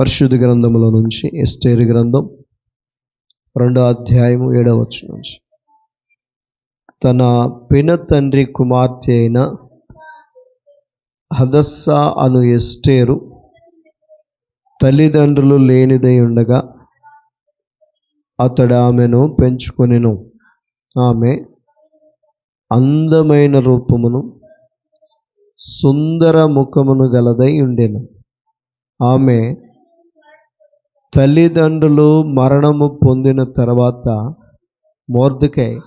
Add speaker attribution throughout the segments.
Speaker 1: పరిశుద్ధ గ్రంథంలో నుంచి ఎస్టేరి గ్రంథం రెండో అధ్యాయము ఏడవ నుంచి. తన పిన తండ్రి కుమార్తె అయిన హదస్సా అను ఎస్టేరు తల్లిదండ్రులు లేనిదై ఉండగా అతడు ఆమెను పెంచుకొనెను. ఆమె అందమైన రూపమును సుందర ముఖమును గలదై ఉండెను. ఆమె తల్లిదండ్రులు మరణము పొందిన తర్వాత మోర్దుకై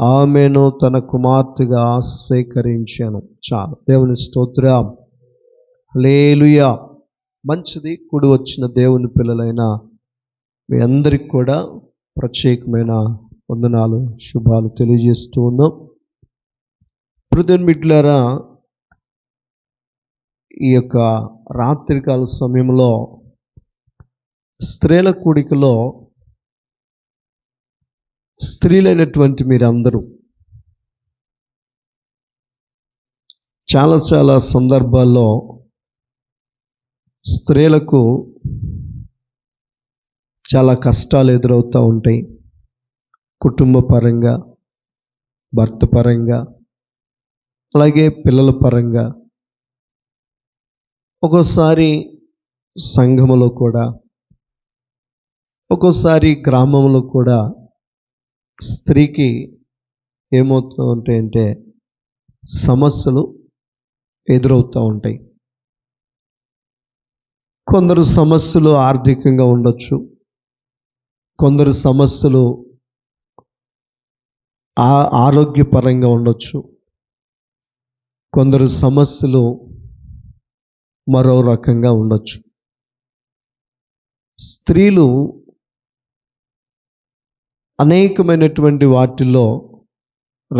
Speaker 1: ఆమెను తన కుమార్తెగా స్వీకరించాను. చాలు. దేవుని స్తోత్రం. లేలుయా మంచిది కుడి వచ్చిన దేవుని పిల్లలైన మీ అందరికి కూడా ప్రత్యేకమైన వందనాలు శుభాలు తెలియజేస్తూ ఉన్నాం. ప్రతిని మిట్లారా ఈ యొక్క రాత్రికాల సమయంలో స్త్రీల కూడికలో స్త్రీలైనటువంటి మీరందరూ చాలా చాలా సందర్భాల్లో స్త్రీలకు చాలా కష్టాలు ఎదురవుతూ ఉంటాయి. కుటుంబ పరంగా భర్త పరంగా అలాగే పిల్లల పరంగా. ఒక్కోసారి సంఘములో కూడా ఒక్కోసారి గ్రామంలో కూడా స్త్రీకి ఏమవుతూ ఉంటాయంటే సమస్యలు ఎదురవుతూ ఉంటాయి. కొందరు సమస్యలు ఆర్థికంగా ఉండొచ్చు. కొందరు సమస్యలు ఆ ఆరోగ్యపరంగా ఉండొచ్చు. కొందరు సమస్యలు మరో రకంగా ఉండొచ్చు. స్త్రీలు అనేకమైనటువంటి వాటిల్లో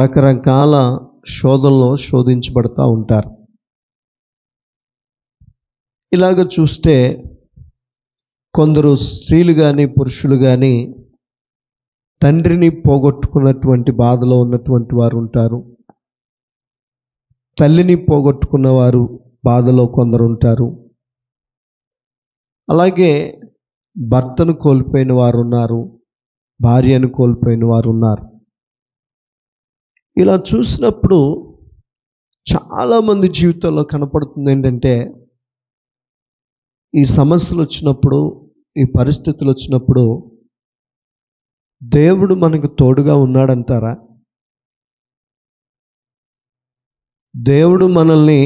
Speaker 1: రకరకాల శోధనలో శోధించబడతా ఉంటారు. ఇలాగ చూస్తే కొందరు స్త్రీలు కానీ పురుషులు కానీ తండ్రిని పోగొట్టుకున్నటువంటి బాధలో ఉన్నటువంటి వారు ఉంటారు. తల్లిని పోగొట్టుకున్న వారు బాధలో కొందరు ఉంటారు. అలాగే భర్తను కోల్పోయిన వారు ఉన్నారు. భార్యను కోల్పోయిన వారు ఉన్నారు ఇలా చూసినప్పుడు చాలామంది జీవితంలో కనపడుతుంది ఏంటంటే ఈ సమస్యలు వచ్చినప్పుడు ఈ పరిస్థితులు వచ్చినప్పుడు దేవుడు మనకు తోడుగా ఉన్నాడంటారా? దేవుడు మనల్ని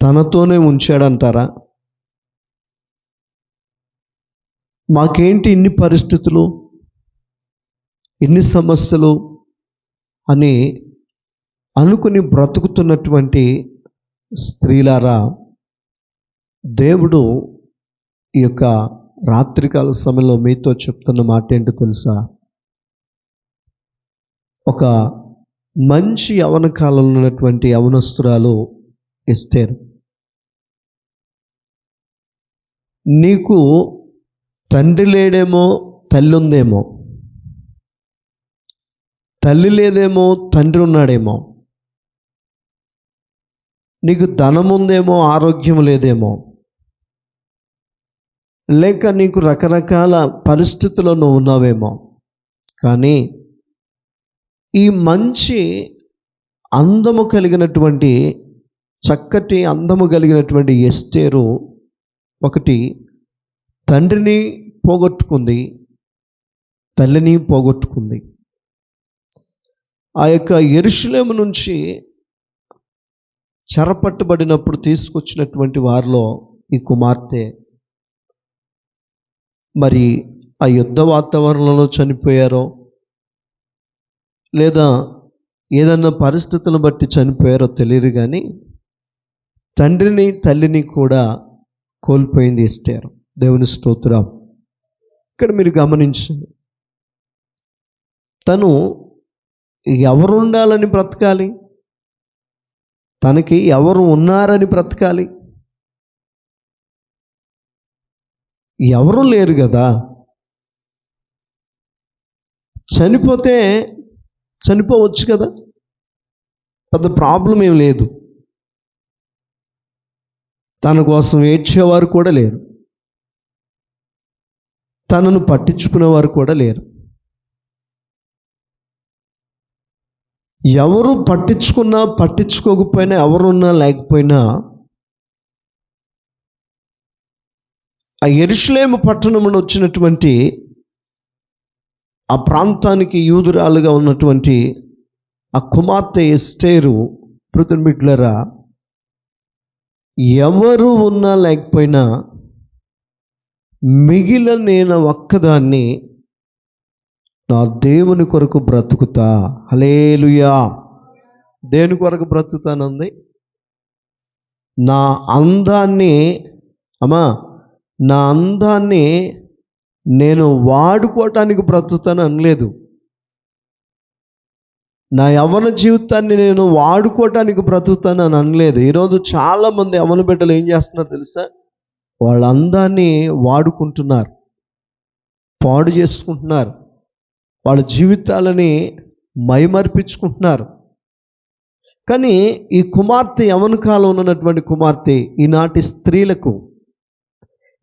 Speaker 1: తనతోనే ఉంచాడంటారా? మాకేంటి ఇన్ని పరిస్థితులు? ఇన్ని సమస్యలు? అని అనుకుని బ్రతుకుతున్నటువంటి స్త్రీలారా దేవుడు ఈ యొక్క రాత్రికాల సమయంలో మీతో చెప్తున్న మాట ఏంటో తెలుసా? ఒక మంచి యవన కాలంలో ఉన్నటువంటి యవనస్తురాలు ఇస్తారు నీకు తండ్రి లేడేమో తల్లి ఉందేమో. తల్లి లేదేమో తండ్రి ఉన్నాడేమో. నీకు ధనం ఉందేమో ఆరోగ్యం లేదేమో. లేక నీకు రకరకాల పరిస్థితుల్లో నువ్వు ఉన్నావేమో. కానీ ఈ మంచి అందము కలిగినటువంటి చక్కటి అందము కలిగినటువంటి ఎస్టేరు ఒకటి తండ్రిని పోగొట్టుకుంది తల్లిని పోగొట్టుకుంది. ఆ యొక్క ఎరుషులేము నుంచి చెరపట్టబడినప్పుడు తీసుకొచ్చినటువంటి వారిలో ఈ కుమార్తె. మరి ఆ యుద్ధ వాతావరణంలో చనిపోయారో లేదా ఏదన్నా పరిస్థితులను బట్టి చనిపోయారో తెలియదు కానీ తండ్రిని తల్లిని కూడా కోల్పోయింది ఇస్తారు దేవుని స్తోత్రం. ఇక్కడ మీరు గమనించండి. తను ఎవరు ఉండాలని బ్రతకాలి? తనకి ఎవరు ఉన్నారని బ్రతకాలి? ఎవరు లేరు కదా? చనిపోతే చనిపోవచ్చు కదా? పెద్ద ప్రాబ్లం ఏం లేదు. తన కోసం ఏడ్చేవారు కూడా లేరు. తనను పట్టించుకునేవారు కూడా లేరు. ఎవరు పట్టించుకున్నా పట్టించుకోకపోయినా ఎవరున్నా లేకపోయినా ఆ ఎరుషులేము పట్టణమును వచ్చినటువంటి ఆ ప్రాంతానికి యూదురాలుగా ఉన్నటువంటి ఆ కుమార్తె ఎస్టేరు పృథ్వీట్లరా ఎవరు ఉన్నా లేకపోయినా మిగిలిన నేను ఒక్కదాన్ని నా దేవుని కొరకు బ్రతుకుతా. హలేలుయా దేని కొరకు బ్రతుకుతానుంది? నా అందాన్ని అమ్మా నా అందాన్ని నేను వాడుకోవటానికి బ్రతుకుతాను అనలేదు. నా యవన జీవితాన్ని నేను వాడుకోవటానికి బ్రతుకుతాను అని అనలేదు. ఈరోజు చాలామంది యవన బిడ్డలు ఏం చేస్తున్నారు తెలుసా? వాళ్ళ అందాన్ని వాడుకుంటున్నారు. పాడు చేసుకుంటున్నారు. వాళ్ళ జీవితాలని మైమర్పించుకుంటున్నారు. కానీ ఈ కుమార్తె యవన కాలం ఉన్నటువంటి కుమార్తె ఈనాటి స్త్రీలకు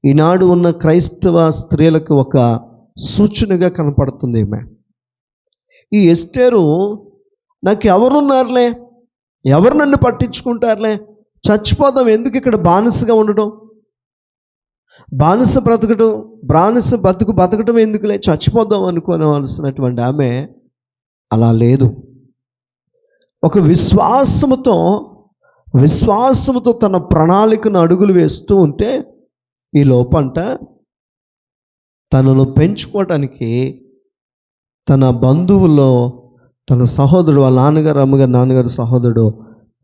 Speaker 1: ఈనాడు ఉన్న క్రైస్తవ స్త్రీలకు ఒక సూచనగా కనపడుతుంది ఈమె. ఈ ఎస్టేరు నాకు ఎవరున్నారులే? ఎవరు నన్ను పట్టించుకుంటారులే? చచ్చిపోదాం ఎందుకు ఇక్కడ బానిసగా ఉండడం? బానిస బ్రతకడం బానిస బతుకు బతకడం ఎందుకులే? చచ్చిపోదాం అనుకోవాల్సినటువంటి ఆమె అలా లేదు. ఒక విశ్వాసముతో విశ్వాసముతో తన ప్రణాళికను అడుగులు వేస్తూ ఉంటే ఈ లోపంట తనను పెంచుకోవటానికి తన బంధువుల్లో తన సహోదరుడు వాళ్ళ నాన్నగారు అమ్మగారు నాన్నగారు సహోదరుడు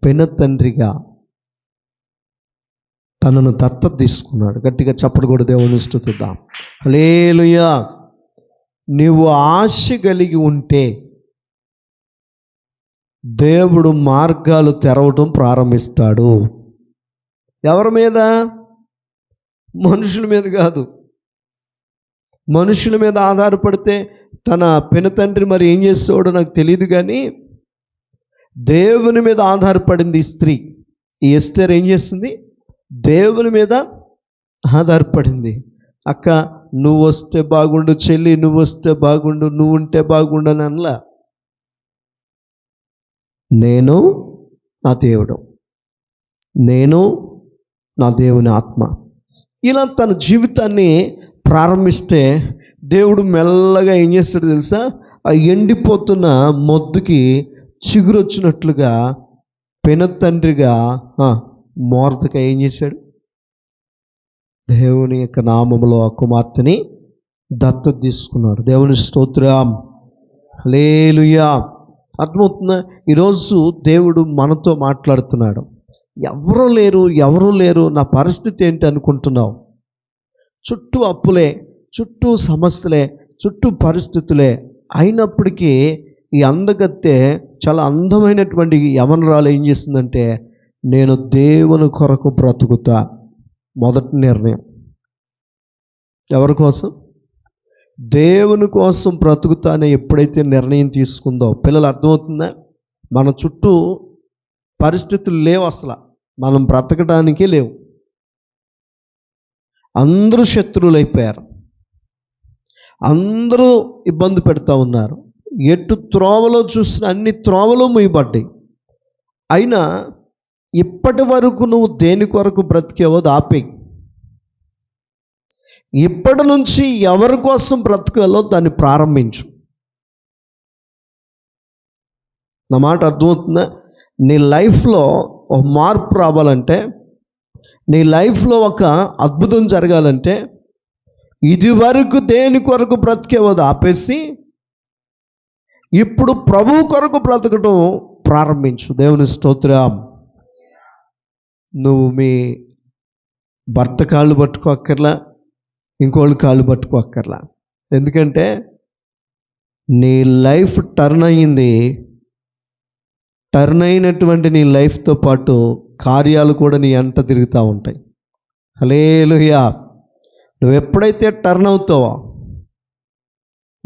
Speaker 1: పెన తండ్రిగా తనను దత్తత తీసుకున్నాడు. గట్టిగా చప్పుడు కూడా దేవుని స్థుతుద్దాం. లేలుయా నీవు ఆశ కలిగి ఉంటే దేవుడు మార్గాలు తెరవటం ప్రారంభిస్తాడు. ఎవరి మీద? మనుషుల మీద కాదు. మనుషుల మీద ఆధారపడితే తన పెనతండ్రి మరి ఏం చేస్తాడో నాకు తెలియదు కానీ దేవుని మీద ఆధారపడింది ఈ స్త్రీ. ఈ ఎస్టర్ ఏం చేస్తుంది దేవుని మీద ఆధారపడింది. అక్క నువ్వు వస్తే బాగుండు చెల్లి నువ్వు వస్తే బాగుండు నువ్వు ఉంటే బాగుండు అని అనలా. నేను నా దేవుడు. నేను నా దేవుని ఆత్మ. ఇలా తన జీవితాన్ని ప్రారంభిస్తే దేవుడు మెల్లగా ఏం చేస్తాడు తెలుసా? ఆ ఎండిపోతున్న మొద్దుకి చిగురొచ్చినట్లుగా పెన తండ్రిగా మోర్దక ఏం చేశాడు? దేవుని యొక్క నామములో ఆ కుమార్తెని దత్తత తీసుకున్నాడు. దేవుని స్తోత్రం. లేలుయా అర్థమవుతుందా? ఈరోజు దేవుడు మనతో మాట్లాడుతున్నాడు. ఎవరు లేరు ఎవరు లేరు నా పరిస్థితి ఏంటి అనుకుంటున్నావు? చుట్టూ అప్పులే చుట్టూ సమస్యలే చుట్టూ పరిస్థితులే అయినప్పటికీ ఈ అందగత్తె చాలా అందమైనటువంటి యవనరాలు ఏం చేస్తుందంటే నేను దేవుని కొరకు బ్రతుకుతా. మొదటి నిర్ణయం. ఎవరి కోసం? దేవుని కోసం బ్రతుకుతా అని ఎప్పుడైతే నిర్ణయం తీసుకుందో పిల్లలు అర్థమవుతుందా? మన చుట్టూ పరిస్థితులు లేవు అసలు. మనం బ్రతకడానికే లేవు. అందరూ శత్రువులు అయిపోయారు అందరూ ఇబ్బంది పెడతా ఉన్నారు. ఎటు త్రోవలో చూసిన అన్ని త్రోవలో ముయ్యబడ్డాయి అయినా ఇప్పటి వరకు నువ్వు దేని కొరకు బ్రతికేవో దాపే ఇప్పటి నుంచి ఎవరి కోసం బ్రతకాలో దాన్ని ప్రారంభించు. నా మాట అర్థమవుతుందా? నీ లైఫ్లో ఒక మార్పు రావాలంటే నీ లైఫ్లో ఒక అద్భుతం జరగాలంటే ఇది వరకు దేని కొరకు బ్రతికేవో ఆపేసి ఇప్పుడు ప్రభు కొరకు బ్రతకటం ప్రారంభించు. దేవుని స్తోత్రం. నువ్వు మీ భర్త కాళ్ళు పట్టుకోక్కర్లా ఇంకోళ్ళు కాళ్ళు పట్టుకోక్కర్లా. ఎందుకంటే నీ లైఫ్ టర్న్ అయ్యింది టర్న్ అయినటువంటి నీ లైఫ్తో పాటు కార్యాలు కూడా నీ అంట తిరుగుతూ ఉంటాయి. హలేలుయా నువ్వు ఎప్పుడైతే టర్న్ అవుతావో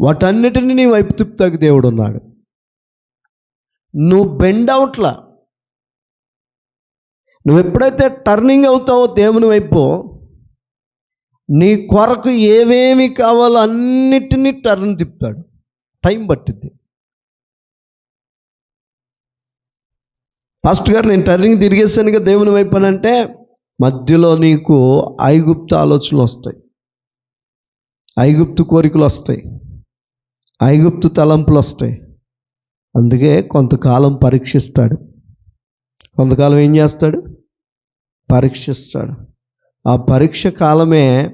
Speaker 1: వాటన్నిటిని నీ వైపు తిప్పుతాకు దేవుడు ఉన్నాడు. నువ్వు బెండ్ అవుట్లా. నువ్వు ఎప్పుడైతే టర్నింగ్ అవుతావో దేవుని వైపు నీ కొరకు ఏమేమి కావాలో అన్నిటినీ టర్న్ తిప్పుతాడు. టైం పట్టింది ఫస్ట్ గారు నేను టర్నింగ్ తిరిగేసానుగా దేవుని వైపు అని అంటే మధ్యలో నీకు ఐగుప్త ఆలోచనలు వస్తాయి. ఐగుప్తు కోరికలు వస్తాయి. ఐగుప్తు తలంపులు వస్తాయి. అందుకే కొంతకాలం పరీక్షిస్తాడు. కొంతకాలం ఏం చేస్తాడు? పరీక్షిస్తాడు. ఆ పరీక్ష కాలమే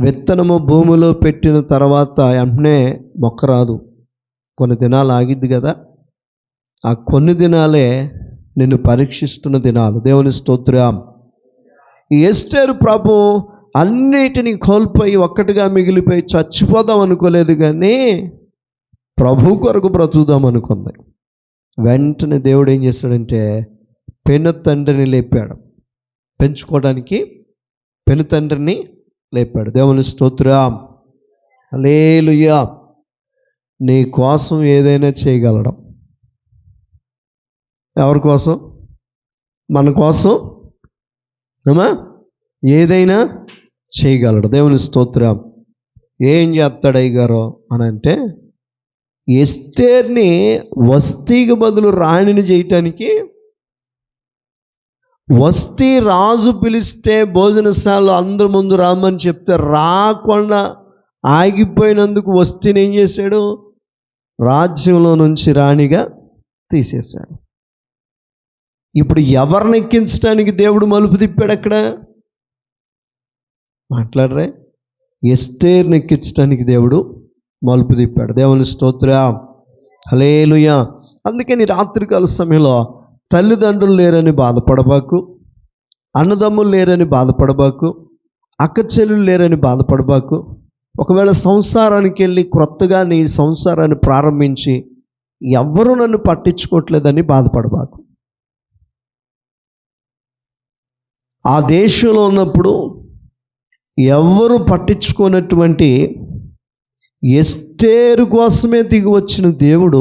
Speaker 1: విత్తనము భూమిలో పెట్టిన తర్వాత వెంటనే మొక్క రాదు. కొన్ని దినాలు ఆగిద్ది కదా. ఆ కొన్ని దినాలే నిన్ను పరీక్షిస్తున్న దినాలు. దేవుని స్తోత్రం. ఎస్టేరు ప్రభు అన్నిటినీ కోల్పోయి ఒక్కటిగా మిగిలిపోయి చచ్చిపోదాం అనుకోలేదు కానీ ప్రభు కొరకు బ్రతుకుదాం అనుకుంది. వెంటనే దేవుడు ఏం చేశాడంటే పెను తండ్రిని లేపాడు. పెంచుకోవడానికి పెను తండ్రిని లేపాడు. దేవుని స్తోత్రం. అలేలుయా నీ కోసం ఏదైనా చేయగలడం. ఎవరి కోసం? మన కోసం. ఏదైనా చేయగలడు. దేవుని స్తోత్రం. ఏం చేస్తాడు అయ్యగారు అని అంటే ఎస్టేర్ని వస్తీకి బదులు రాణిని చేయటానికి వస్తీ రాజు పిలిస్తే భోజనశాలలో అందరి ముందు రామని చెప్తే రాకుండా ఆగిపోయినందుకు వస్తేనే ఏం చేశాడు? రాజ్యంలో నుంచి రాణిగా తీసేశాడు. ఇప్పుడు ఎవరిని ఎక్కించడానికి దేవుడు మలుపు తిప్పాడు అక్కడ? మాట్లాడరే. ఎస్టేర్ని ఎక్కించడానికి దేవుడు మలుపు తిప్పాడు. దేవుని స్తోత్ర. హలేలుయా అందుకని రాత్రికాల సమయంలో తల్లిదండ్రులు లేరని బాధపడబాకు అన్నదమ్ములు లేరని బాధపడబాకు అక్క చెల్లెలు లేరని బాధపడబాకు. ఒకవేళ సంసారానికి వెళ్ళి క్రొత్తగా నీ సంసారాన్ని ప్రారంభించి ఎవ్వరూ నన్ను పట్టించుకోవట్లేదని బాధపడబాకు. ఆ దేశంలో ఉన్నప్పుడు ఎవ్వరు పట్టించుకోనటువంటి ఎస్తేరు కోసమే దిగి వచ్చిన దేవుడు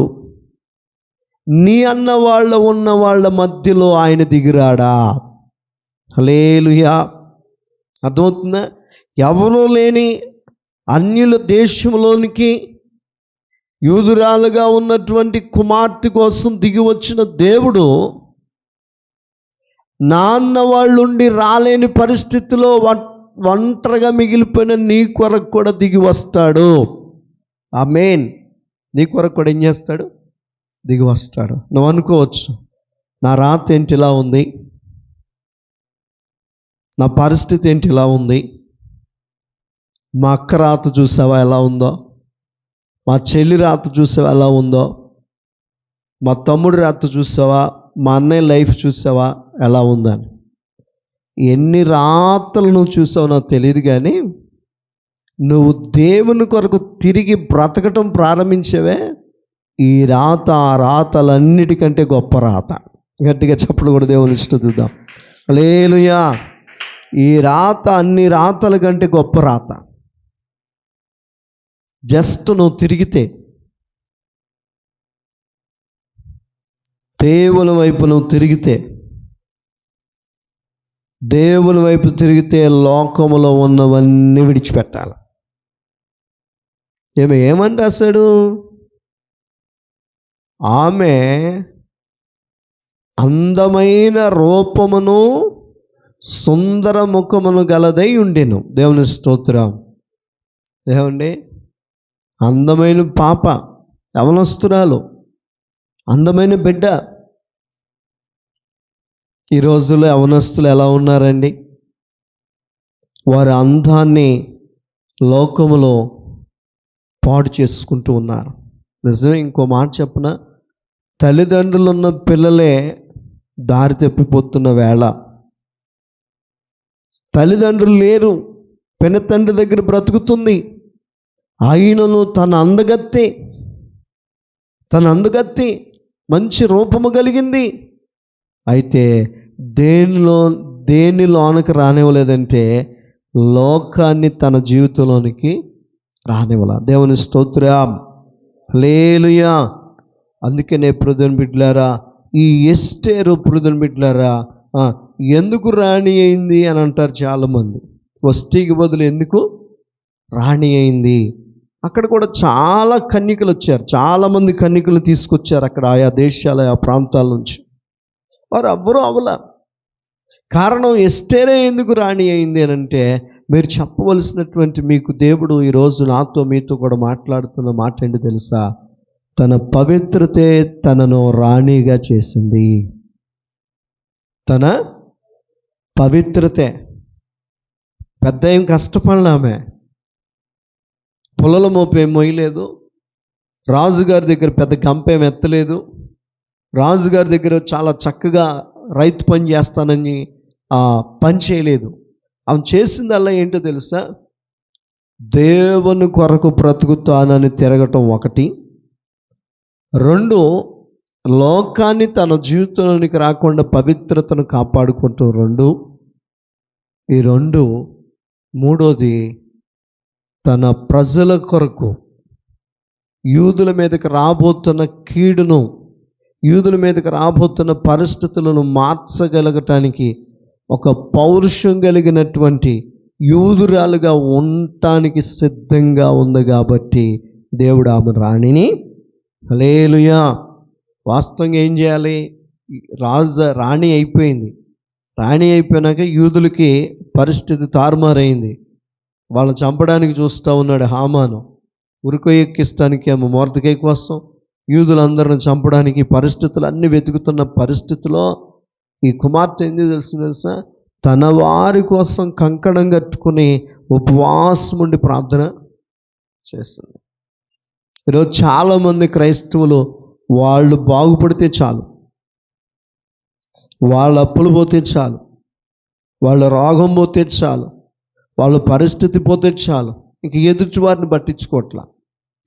Speaker 1: నీ అన్న వాళ్ళ ఉన్న వాళ్ళ మధ్యలో ఆయన దిగిరాడా? లేలుయా అర్థమవుతుందా? ఎవరూ లేని అన్యుల దేశంలోనికి యూదురాలుగా ఉన్నటువంటి కుమార్తె కోసం దిగి వచ్చిన దేవుడు నాన్న వాళ్ళుండి రాలేని పరిస్థితిలో ఒంటరిగా మిగిలిపోయిన నీ కొరకు కూడా దిగి వస్తాడు. ఆ మెయిన్ నీ కొరకు కూడా ఏం చేస్తాడు? దిగి వస్తాడు నువ్వు అనుకోవచ్చు నా రాత ఏంటి ఇలా ఉంది? నా పరిస్థితి ఏంటి ఇలా ఉంది? మా అక్క రాత చూసావా ఎలా ఉందో? మా చెల్లి రాత చూసావా ఎలా ఉందో? మా తమ్ముడి రాత చూసావా? మా అన్నయ్య లైఫ్ చూసావా? ఎలా ఉందని. ఎన్ని రాతలు నువ్వు చూసావో నాకు తెలియదు కానీ నువ్వు దేవుని కొరకు తిరిగి బ్రతకటం ప్రారంభించేవే ఈ రాత ఆ రాతలన్నిటికంటే గొప్ప రాత. గట్టిగా చెప్పలు కూడా దేవుని ఇష్టదిద్దాం లేలుయా ఈ రాత అన్ని రాతల కంటే గొప్ప రాత. జస్ట్ నువ్వు తిరిగితే దేవుని వైపు నువ్వు తిరిగితే దేవుని వైపు తిరిగితే లోకములో ఉన్నవన్నీ విడిచిపెట్టాలి. ఏమి ఏమని రాశాడు? ఆమె అందమైన రూపమును సుందర ముఖమును గలదై ఉండెను. దేవుని స్తోత్రం. ఏమండి? అందమైన పాప యవనస్తురాలు అందమైన బిడ్డ. ఈ రోజుల్లో యవనస్తులు ఎలా ఉన్నారండి? వారి అందాన్ని లోకములో పాడు చేసుకుంటూ ఉన్నారు. నిజమే ఇంకో మాట చెప్పిన? తల్లిదండ్రులు ఉన్న పిల్లలే దారి తప్పిపోతున్న వేళ. తల్లిదండ్రులు లేరు పెనతండ్రి దగ్గర బ్రతుకుతుంది. ఆయనను తన అందగత్తి తన అందగత్తి మంచి రూపము కలిగింది. అయితే దేనిలో దేనిలోనకి రానివ్వలేదంటే లోకాన్ని తన జీవితంలోనికి రానివ్వాల. దేవుని స్తోత్రం. లేలుయా అందుకనే ప్రొదన్ బిడ్లారా ఈ ఎస్టేరు ప్రొదన్ బిడ్లారా ఎందుకు రాణి అయింది అని అంటారు చాలామంది. వస్తీకి బదులు ఎందుకు? రాణి అయింది. అక్కడ కూడా చాలా కన్యకలు వచ్చారు. చాలామంది కన్యకలు తీసుకొచ్చారు అక్కడ ఆయా దేశాల ఆ ప్రాంతాల నుంచి. వారు అవ్వరు అవల కారణం ఎస్టేరే ఎందుకు రాణి అయింది అని అంటే మీరు చెప్పవలసినటువంటి మీకు దేవుడు ఈరోజు నాతో మీతో కూడా మాట్లాడుతున్న మాట ఏంటి తెలుసా? తన పవిత్రతే తనను రాణిగా చేసింది. తన పవిత్రతే. పెద్ద ఏం కష్టపడలామే పొలల మోపేం మొయ్యలేదు. రాజుగారి దగ్గర పెద్ద గంపేం ఎత్తలేదు. రాజుగారి దగ్గర చాలా చక్కగా రైతు పని చేస్తానని పని చేయలేదు. ఆమె చేసిందల్లా ఏంటో తెలుసా? దేవుని కొరకు బ్రతుకుతానని తిరగటం ఒకటి. రెండు లోకాన్ని తన జీవితంలోనికి రాకుండా పవిత్రతను కాపాడుకుంటూ రెండు. ఈ రెండు మూడోది తన ప్రజల కొరకు యూదుల మీదకి రాబోతున్న కీడును యూదుల మీదకి రాబోతున్న పరిస్థితులను మార్చగలగటానికి ఒక పౌరుషం కలిగినటువంటి యూదురాలుగా ఉండటానికి సిద్ధంగా ఉంది కాబట్టి దేవుడు ఆమె రాణిని. లేలుయా వాస్తవంగా ఏం చేయాలి? రాజ రాణి అయిపోయింది. రాణి అయిపోయినాక యూదులకి పరిస్థితి తారుమారైంది. వాళ్ళని చంపడానికి చూస్తూ ఉన్నాడు హామాను. ఉరుకు ఎక్కిస్తానికి ఆమె మోర్దకై కోసం. యూదులందరిని చంపడానికి పరిస్థితులు అన్ని వెతుకుతున్న పరిస్థితిలో ఈ కుమార్తె ఏంది తెలుసు తెలుసా? తన వారి కోసం కంకణం కట్టుకుని ఉపవాసం ఉండి ప్రార్థన చేస్తుంది. ఈరోజు చాలామంది క్రైస్తవులు వాళ్ళు బాగుపడితే చాలు. వాళ్ళ అప్పులు పోతే చాలు. వాళ్ళ రోగం పోతే చాలు. వాళ్ళ పరిస్థితి పోతే చాలు. ఇంక ఎదుర్చి వారిని పట్టించుకోవట్లా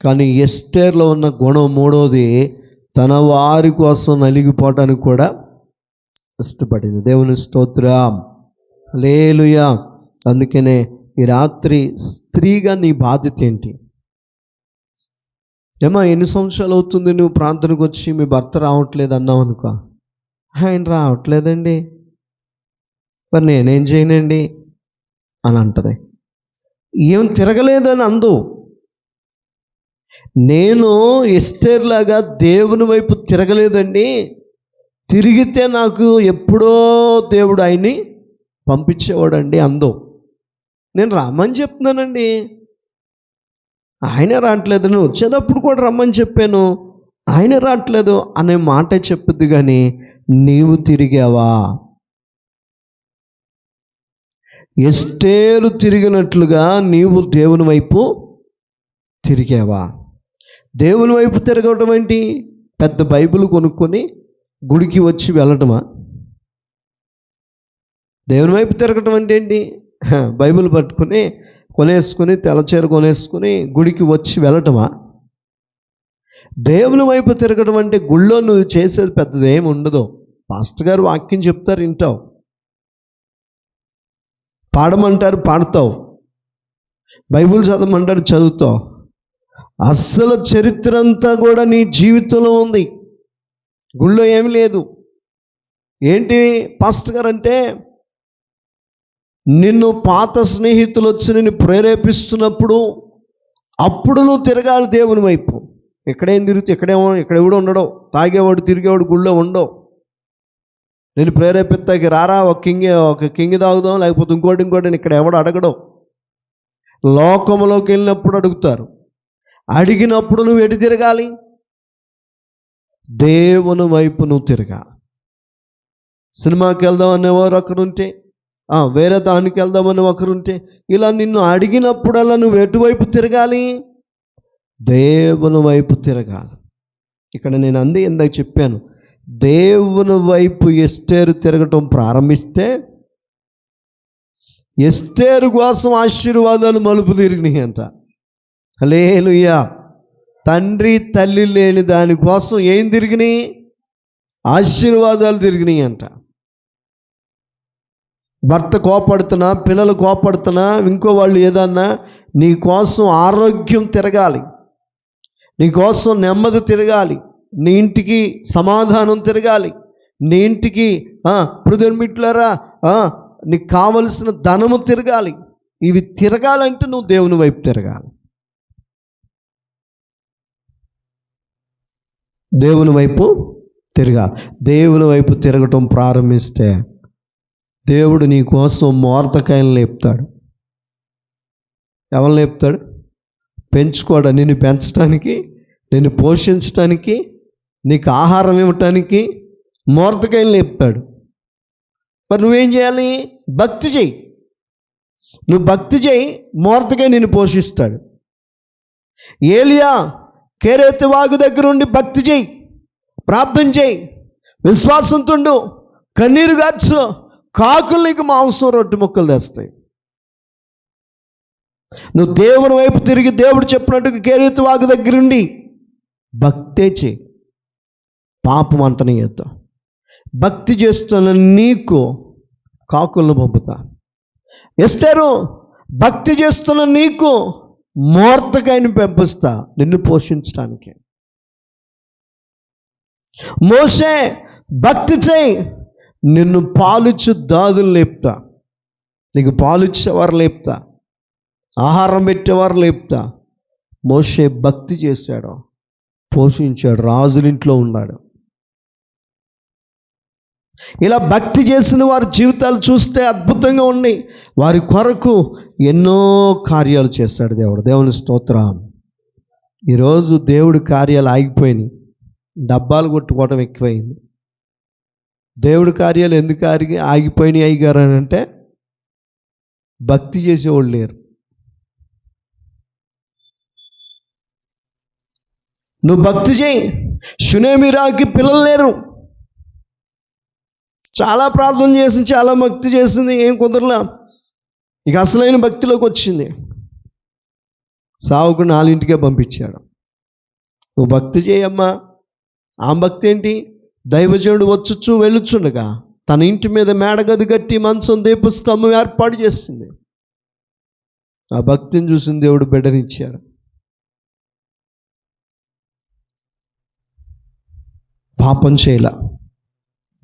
Speaker 1: కానీ ఎస్టేర్లో ఉన్న గుణం మూడోది తన వారి కోసం నలిగిపోవటానికి కూడా ఇష్టపడింది దేవుని స్తోత్రం. లేలుయా అందుకనే ఈ రాత్రి స్త్రీగా నీ బాధ్యత ఏంటి? ఏమా ఎన్ని సంవత్సరాలు అవుతుంది నువ్వు ప్రాంతానికి వచ్చి మీ భర్త రావట్లేదు అన్నావు అనుకో? ఆయన రావట్లేదండి. మరి నేనేం చేయనండి? అని అంటది. ఏం తిరగలేదని అందు. నేను ఎస్టేర్లాగా దేవుని వైపు తిరగలేదండి. తిరిగితే నాకు ఎప్పుడో దేవుడు ఆయన్ని పంపించేవాడండి అందో. నేను రమ్మని చెప్తున్నానండి. ఆయన రావట్లేదు. నేను వచ్చేటప్పుడు కూడా రమ్మని చెప్పాను. ఆయన రావట్లేదు అనే మాట చెప్పుద్ది కానీ నీవు తిరిగావా? ఎస్టేలు తిరిగినట్లుగా నీవు దేవుని వైపు తిరిగావా? దేవుని వైపు తిరగటం ఏంటి? పెద్ద బైబిల్ కొనుక్కొని గుడికి వచ్చి వెళ్ళటమా? దేవుని వైపు తిరగటం అంటే ఏంటి? బైబిల్ పట్టుకుని కొనేసుకుని తెల్లచీర కొనేసుకుని గుడికి వచ్చి వెళ్ళటమా? దేవుని వైపు తిరగడం అంటే గుళ్ళో నువ్వు చేసేది పెద్దది ఏమి ఉండదు. పాస్టర్ గారు వాక్యం చెప్తారు వింటావు. పాడమంటారు పాడతావు. బైబిల్ చదవమంటారు చదువుతావు. అస్సలు చరిత్ర అంతా కూడా నీ జీవితంలో ఉంది. గుళ్ళో ఏమి లేదు. ఏంటి పాస్టర్ గారు అంటే నిన్ను పాత స్నేహితులు వచ్చి నిన్ను ప్రేరేపిస్తున్నప్పుడు అప్పుడు నువ్వు తిరగాలి దేవుని వైపు. ఎక్కడేం తిరుగుతూ ఎక్కడే ఇక్కడ ఎవడు ఉండడవు తాగేవాడు తిరిగేవాడు గుళ్ళో ఉండవు. నేను ప్రేరేపిస్తాకి రారా ఒక కింగ్ ఒక కింగి తాగుదాం లేకపోతే ఇంకోటి ఇంకోటి ఇక్కడ ఎవడు అడగడం. లోకంలోకి వెళ్ళినప్పుడు అడుగుతారు. అడిగినప్పుడు నువ్వు ఎటు తిరగాలి? దేవుని వైపు నువ్వు తిరగాలి సినిమాకి వెళ్దాం అనేవారు ఒకరుంటే ఆ, వేరే దానికి వెళ్దామని ఒకరుంటే ఇలా నిన్ను అడిగినప్పుడల్లా నువ్వు ఎటువైపు తిరగాలి? దేవుని వైపు తిరగాలి. ఇక్కడ నేను అంది ఇందాక చెప్పాను దేవుని వైపు ఎస్టేరు తిరగటం ప్రారంభిస్తే ఎస్టేరు కోసం ఆశీర్వాదాలు మలుపు తిరిగినాయి అంట. లేలుయ్యా తండ్రి తల్లి లేని దానికోసం ఏం తిరిగినాయి? ఆశీర్వాదాలు తిరిగినాయి అంట. భర్త కోపడుతున్నా పిల్లలు కోపడుతున్నా ఇంకో వాళ్ళు ఏదన్నా నీ కోసం ఆరోగ్యం తిరగాలి. నీ కోసం నెమ్మది తిరగాలి. నీ ఇంటికి సమాధానం తిరగాలి. నీ ఇంటికి పృథమిట్లారా నీకు కావలసిన ధనము తిరగాలి. ఇవి తిరగాలంటే నువ్వు దేవుని వైపు తిరగాలి. దేవుని వైపు తిరగాలి దేవుని వైపు తిరగటం ప్రారంభిస్తే దేవుడు నీ కోసం మోర్తకాయలు లేపుతాడు. ఎవరు లేపుతాడు? పెంచుకోడు? నిన్ను పెంచడానికి నిన్ను పోషించడానికి నీకు ఆహారం ఇవ్వటానికి మోర్తకాయలు లేపుతాడు. మరి నువ్వేం చేయాలి? భక్తి చేయి. నువ్వు భక్తి చేయి మోర్తకాయ నిన్ను పోషిస్తాడు. ఏలియా కేరేతి వాగు దగ్గర ఉండి భక్తి చేయి ప్రార్థన చేయి. విశ్వాసంతుండు కన్నీరు గార్చు కాకులు నీకు మాంసం రొట్టె ముక్కలు తెస్తాయి. నువ్వు దేవుని వైపు తిరిగి దేవుడు చెప్పినట్టుగా కేరేతి వాగు దగ్గరుండి భక్తే చేయి. పాపం అంటనే చేద్దాం భక్తి చేస్తున్న నీకు కాకులను పంపుతా. ఎస్తారు భక్తి చేస్తున్న నీకు మోర్తకాయని పెంపిస్తా నిన్ను పోషించడానికి మోసే భక్తి చేయి నిన్ను పాలిచ్చు దాదులు లేపుతా. నీకు పాలిచ్చేవారు లేపుతా. ఆహారం పెట్టేవారు లేపుతా. మోసే భక్తి చేశాడు. పోషించాడు. రాజులింట్లో ఉన్నాడు. ఇలా భక్తి చేసిన వారి జీవితాలు చూస్తే అద్భుతంగా ఉన్నాయి. వారి కొరకు ఎన్నో కార్యాలు చేస్తాడు దేవుడు. దేవుని స్తోత్రం. ఈరోజు దేవుడి కార్యాలు ఆగిపోయినాయి. డబ్బాలు కొట్టుకోవడం ఎక్కువైంది. దేవుడి కార్యాలు ఎందుకు ఆగి ఆగిపోయినాయి అయ్యారు అని అంటే భక్తి చేసేవాళ్ళు లేరు. నువ్వు భక్తి చేయి. షునేమిరాకి పిల్లలు లేరు. చాలా ప్రార్థన చేసింది చాలా భక్తి చేసింది ఏం కుదరలా. ఇక అసలైన భక్తిలోకి వచ్చింది. సావుకు నాలుగింటికే పంపించాడు. నువ్వు భక్తి చేయమ్మా. ఆ భక్తి ఏంటి? దైవజనుడు వచ్చుచు వెళ్ళుచుండగా తన ఇంటి మీద మేడగది కట్టి మంచం దీప స్తంభం ఏర్పాటు చేసింది. ఆ భక్తిని చూసిన దేవుడు బిడ్డనిచ్చాడు పాపం చేయలా.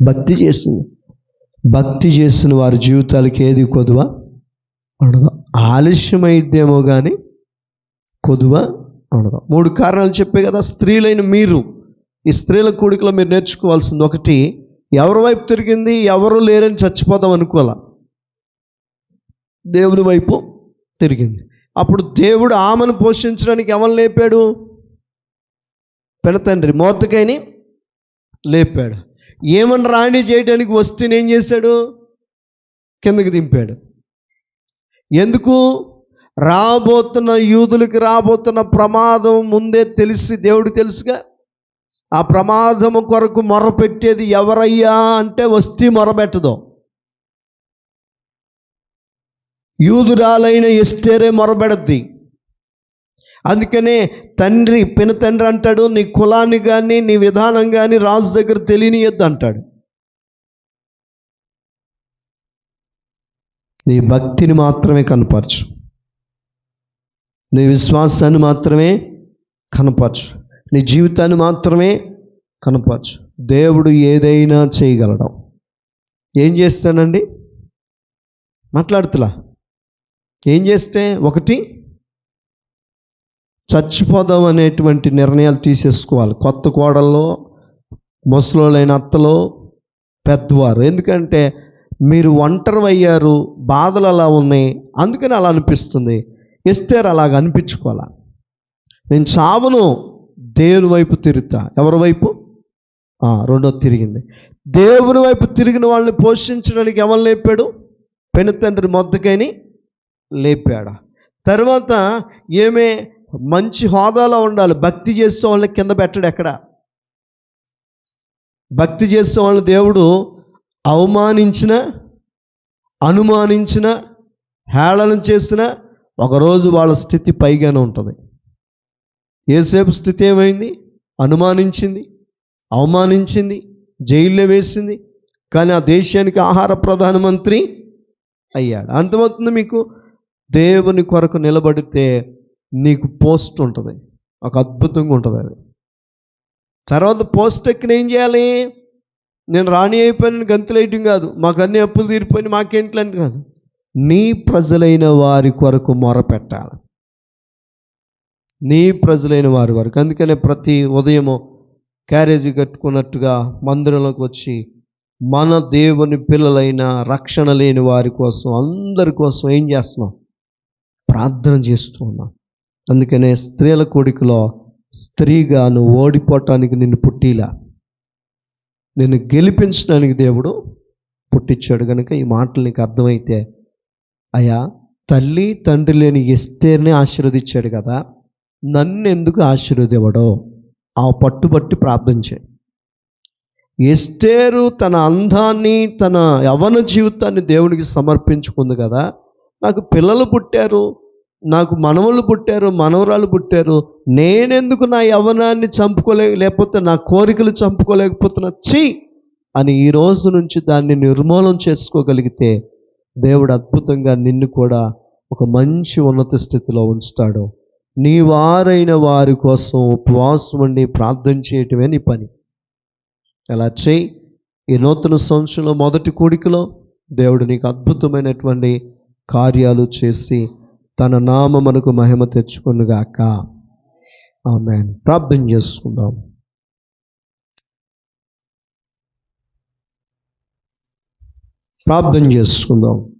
Speaker 1: భక్తి చేసింది. భక్తి చేసిన వారి జీవితాలకి ఏది కొదువ? ఉండదు ఆలస్యమైద్దేమో కానీ కొదువ ఉండదు మూడు కారణాలు చెప్పే కదా స్త్రీలైన మీరు. ఈ స్త్రీల కూడికలో మీరు నేర్చుకోవాల్సింది ఒకటి ఎవరి వైపు తిరిగింది ఎవరు లేరని చచ్చిపోదాం అనుకోవాల. దేవుని వైపు తిరిగింది. అప్పుడు దేవుడు ఆమెను పోషించడానికి ఎవరు లేపాడు? పెనతండ్రి. మోతకైని లేపాడు. ఏమని రాణి చేయడానికి వస్తే ఏం చేశాడు? కిందకి దింపాడు. ఎందుకు? రాబోతున్న యూదులకి రాబోతున్న ప్రమాదం ముందే తెలిసి దేవుడు తెలుసుగా? ఆ ప్రమాదము కొరకు మొరపెట్టేది ఎవరయ్యా అంటే వస్తీ మొరపెట్టదు యూదురాలైన ఎస్టేరే మొరబెడద్ది. అందుకనే తండ్రి పిన తండ్రి అంటాడు నీ కులాన్ని కానీ నీ విధానం కానీ రాజు దగ్గర తెలియనియద్దు అంటాడు. నీ భక్తిని మాత్రమే కనపరచు. నీ విశ్వాసాన్ని మాత్రమే కనపరచు. నీ జీవితాన్ని మాత్రమే కనపరచు. దేవుడు ఏదైనా చేయగలడం. ఏం చేస్తానండి మాట్లాడుతులా ఏం చేస్తే? ఒకటి చచ్చిపోదాం అనేటువంటి నిర్ణయాలు తీసేసుకోవాలి. కొత్త కోడల్లో ముసలోళ్ళైన అత్తలో పెద్దవారు. ఎందుకంటే మీరు ఒంటరి అయ్యారు బాధలు అలా ఉన్నాయి అందుకని అలా అనిపిస్తుంది. ఎస్తేర్ అలాగ అనిపించుకోవాలా? నేను చావును దేవుని వైపు తిరుగుతా. ఎవరి వైపు? రెండో తిరిగింది. దేవుని వైపు తిరిగిన వాళ్ళని పోషించడానికి ఎవరు లేపాడు? పెనుతండ్రి మొద్దకని లేపాడు? తర్వాత ఏమే మంచి హోదాలో ఉండాలి. భక్తి చేసే వాళ్ళని కింద పెట్టడు ఎక్కడ? భక్తి చేసే వాళ్ళని దేవుడు అవమానించిన అనుమానించిన హేళన చేసిన ఒకరోజు వాళ్ళ స్థితి పైగానే ఉంటుంది. ఏసేపు స్థితి ఏమైంది? అనుమానించింది అవమానించింది జైల్లో వేసింది కానీ ఆ దేశానికి ఆహార ప్రధానమంత్రి అయ్యాడు. అంతమవుతుంది మీకు? దేవుని కొరకు నిలబడితే నీకు పోస్ట్ ఉంటుంది. ఒక అద్భుతంగా ఉంటుంది అది. తర్వాత పోస్ట్ ఎక్కిన ఏం చేయాలి? నేను రాణి అయిపోయిన గంతులేయటం కాదు. మాకు అన్ని అప్పులు తీరిపోయి మాకేంట్లని కాదు. నీ ప్రజలైన వారి కొరకు మొరపెట్టాలి. నీ ప్రజలైన వారి వరకు అందుకనే ప్రతి ఉదయము క్యారేజీ కట్టుకున్నట్టుగా మందిరంలోకి వచ్చి మన దేవుని పిల్లలైన రక్షణ లేని వారి కోసం అందరి కోసం ఏం చేస్తున్నాం? ప్రార్థన చేస్తూ ఉన్నాం. అందుకనే స్త్రీల కోడికలో స్త్రీగా నువ్వు ఓడిపోవటానికి నిన్ను పుట్టిలా. నిన్ను గెలిపించడానికి దేవుడు పుట్టించాడు కనుక ఈ మాటలు నీకు అర్థమైతే అయ్యా తల్లి తండ్రి లేని ఎస్తేర్ని ఆశీర్వదించాడు కదా నన్ను ఎందుకు ఆశీర్వదివ్వడో? ఆ పట్టుబట్టి ప్రార్థన చేయి. ఎస్తేరు తన అందాన్ని తన యవన జీవితాన్ని దేవునికి సమర్పించుకుంది కదా నాకు పిల్లలు పుట్టారు నాకు మనవలు పుట్టారు మనవరాలు పుట్టారు. నేనెందుకు నా యవనాన్ని చంపుకోలే లేకపోతే నా కోరికలు చంపుకోలేకపోతున్నా? చీ అని ఈ రోజు నుంచి దాన్ని నిర్మూలం చేసుకోగలిగితే దేవుడు అద్భుతంగా నిన్ను కూడా ఒక మంచి ఉన్నత స్థితిలో ఉంచుతాడు. నీ వారైన వారి కోసం ఉపవాసం ఉండి ప్రార్థన చేయటమే నీ పని. ఎలా చేయి ఈ నూతన సంవత్సరంలో మొదటి కూడికలో దేవుడు నీకు అద్భుతమైనటువంటి కార్యాలు చేసి తన నామమునకు మహిమ తెచ్చుకొనుగాక. ఆమె ప్రార్థన చేసుకుందాం. ప్రార్థన చేసుకుందాం.